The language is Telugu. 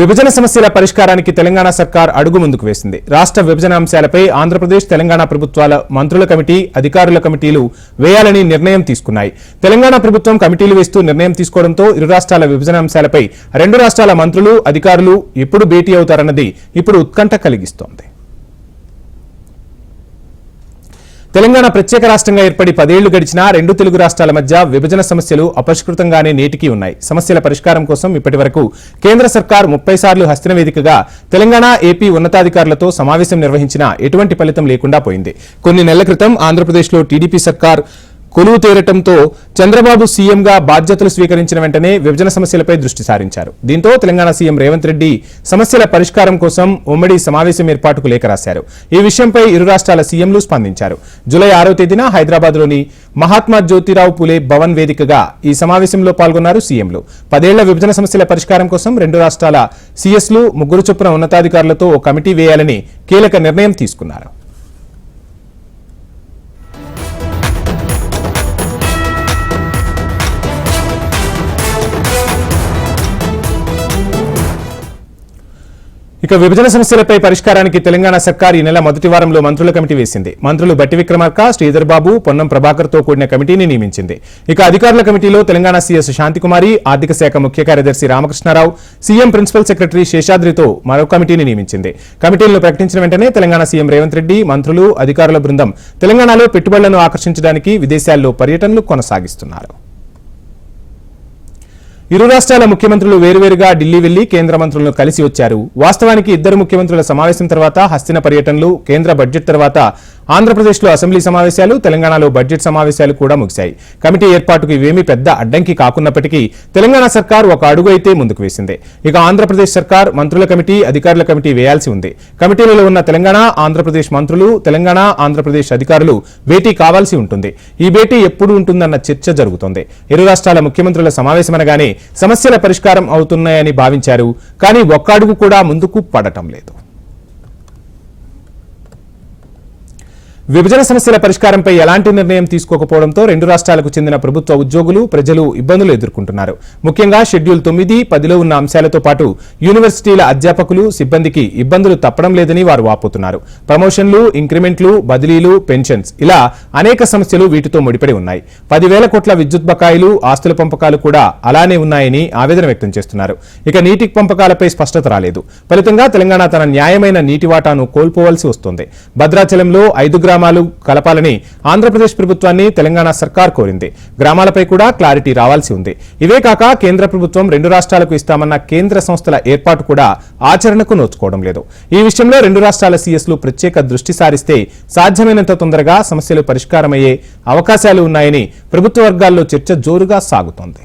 విభజన సమస్యల పరిష్కారానికి తెలంగాణ సర్కార్ అడుగు ముందుకు వేసింది. రాష్ట్ర విభజన అంశాలపై ఆంధ్రప్రదేశ్ తెలంగాణ ప్రభుత్వాల మంత్రుల కమిటీ అధికారుల కమిటీలు వేయాలని నిర్ణయం తీసుకున్నాయి. తెలంగాణ ప్రభుత్వం కమిటీలు వేస్తూ నిర్ణయం తీసుకోవడంతో ఇరు రాష్ట్రాల విభజన అంశాలపై రెండు రాష్ట్రాల మంత్రులు అధికారులు ఎప్పుడు భేటీ అవుతారన్నది ఇప్పుడు ఉత్కంఠ కలిగిస్తోంది. తెలంగాణ ప్రత్యేక రాష్ట్రంగా ఏర్పడి పదేళ్ళు గడిచినా రెండు తెలుగు రాష్ట్రాల మధ్య విభజన సమస్యలు అపరిష్కృతంగానే నేటికీ ఉన్నాయి. సమస్యల పరిష్కారం కోసం ఇప్పటి వరకు కేంద్ర సర్కార్ ముప్పై సార్లు హస్తిన వేదికగా తెలంగాణ ఏపీ ఉన్నతాధికారులతో సమావేశం నిర్వహించినా ఎటువంటి ఫలితం లేకుండా పోయింది. కొన్ని నెలల క్రితం ఆంధ్రప్రదేశ్లో టీడీపీ సర్కార్ కొలువు తీరటంతో చంద్రబాబు సీఎంగా బాధ్యతలు స్వీకరించిన వెంటనే విభజన సమస్యలపై దృష్టి సారించారు. దీంతో తెలంగాణ సీఎం రేవంత్ రెడ్డి సమస్యల పరిష్కారం కోసం ఉమ్మడి సమావేశం ఏర్పాటుకు లేఖ రాశారు. ఈ విషయంపై ఇరు రాష్ట్రాల సీఎంలు స్పందించారు. జూలై ఆరో తేదీన హైదరాబాద్లోని మహాత్మా జ్యోతిరావు పులే భవన్ వేదికగా ఈ సమావేశంలో పాల్గొన్నారు సీఎంలు. పదేళ్ళ విభజన సమస్యల పరిష్కారం కోసం రెండు రాష్ట్రాల సీఎస్లు ముగ్గురు చొప్పున ఉన్నతాధికారులతో ఓ కమిటీ వేయాలని కీలక నిర్ణయం తీసుకున్నారు. ఇక విభజన సమస్యలపై పరిష్కారానికి తెలంగాణ సర్కార్ ఈ నెల మొదటి వారంలో మంత్రుల కమిటీ వేసింది. మంత్రులు బట్టి విక్రమార్క శ్రీధర్ బాబు పొన్నం ప్రభాకర్తో కూడిన కమిటీని నియమించింది. ఇక అధికారుల కమిటీలో తెలంగాణ సీఎస్ శాంతికుమారి ఆర్థిక శాఖ ముఖ్య కార్యదర్శి రామకృష్ణారావు సీఎం ప్రిన్సిపల్ సెక్రటరీ శేషాద్రితో మరో కమిటీని నియమించింది. కమిటీలను ప్రకటించిన వెంటనే తెలంగాణ సీఎం రేవంత్ రెడ్డి మంత్రులు అధికారుల బృందం తెలంగాణలో పెట్టుబడులను ఆకర్షించడానికి విదేశాల్లో పర్యటనలు కొనసాగిస్తున్నారు. ఇరు రాష్ట్రాల ముఖ్యమంత్రులు వేరువేరుగా ఢిల్లీ వెళ్ళి కేంద్ర మంత్రులను కలిసి వచ్చారు. వాస్తవానికి ఇద్దరు ముఖ్యమంత్రుల సమావేశం తర్వాత హస్తిన పర్యటనలు కేంద్ర బడ్జెట్ తర్వాత ఆంధ్రప్రదేశ్లో అసెంబ్లీ సమావేశాలు తెలంగాణలో బడ్జెట్ సమావేశాలు కూడా ముగిశాయి. కమిటీ ఏర్పాటుకు ఇవేమీ పెద్ద అడ్డంకి కాకున్నప్పటికీ తెలంగాణ సర్కార్ ఒక అడుగు అయితే ముందుకు వేసింది. ఇక ఆంధ్రప్రదేశ్ సర్కార్ మంత్రుల కమిటీ అధికారుల కమిటీ వేయాల్సి ఉంది. కమిటీలలో ఉన్న తెలంగాణ ఆంధ్రప్రదేశ్ మంత్రులు తెలంగాణ ఆంధ్రప్రదేశ్ అధికారులు భేటీ కావాల్సి ఉంటుంది. ఈ భేటీ ఎప్పుడు ఉంటుందన్న చర్చ జరుగుతోంది. ఇరు రాష్ట్రాల ముఖ్యమంత్రుల సమావేశమనగానే సమస్యల పరిష్కారం అవుతున్నాయని భావించారు. కానీ ఒక్క అడుగు కూడా ముందుకు పడటం లేదు. విభజన సమస్యల పరిష్కారంపై ఎలాంటి నిర్ణయం తీసుకోకపోవడంతో రెండు రాష్ట్రాలకు చెందిన ప్రభుత్వ ఉద్యోగులు ప్రజలు ఇబ్బందులు ఎదుర్కొంటున్నారు. ముఖ్యంగా షెడ్యూల్ తొమ్మిది పదిలో ఉన్న అంశాలతో పాటు యూనివర్సిటీల అధ్యాపకులు సిబ్బందికి ఇబ్బందులు తప్పడం లేదని వారు వాపోతున్నారు. ప్రమోషన్లు ఇంక్రిమెంట్లు బదిలీలు పెన్షన్స్ ఇలా అనేక సమస్యలు వీటితో ముడిపడి ఉన్నాయి. పదివేల కోట్ల విద్యుత్ బకాయిలు ఆస్తుల పంపకాలు కూడా అలానే ఉన్నాయని ఆవేదన వ్యక్తం చేస్తున్నారు. ఇక నీటి పంపకాలపై స్పష్టత రాలేదు. ఫలితంగా తెలంగాణ తన న్యాయమైన నీటి వాటాను కోల్పోవలసి వస్తోంది. భద్రాచలంలో ఐదు గ్రామాలు కలపాలని ఆంధ్రప్రదేశ్ ప్రభుత్వాన్ని తెలంగాణ సర్కార్ కోరింది. గ్రామాలపై కూడా క్లారిటీ రావాల్సి ఉంది. ఇవే కాక కేంద్ర ప్రభుత్వం రెండు రాష్ట్రాలకు ఇస్తామన్న కేంద్ర సంస్థల ఏర్పాటు కూడా ఆచరణకు నోచుకోవడం లేదు. ఈ విషయంలో రెండు రాష్ట్రాల సీఎస్లు ప్రత్యేక దృష్టి సారిస్తే సాధ్యమైనంత తొందరగా సమస్యలు పరిష్కారమయ్యే అవకాశాలు ఉన్నాయని ప్రభుత్వ వర్గాల్లో చర్చ జోరుగా సాగుతోంది.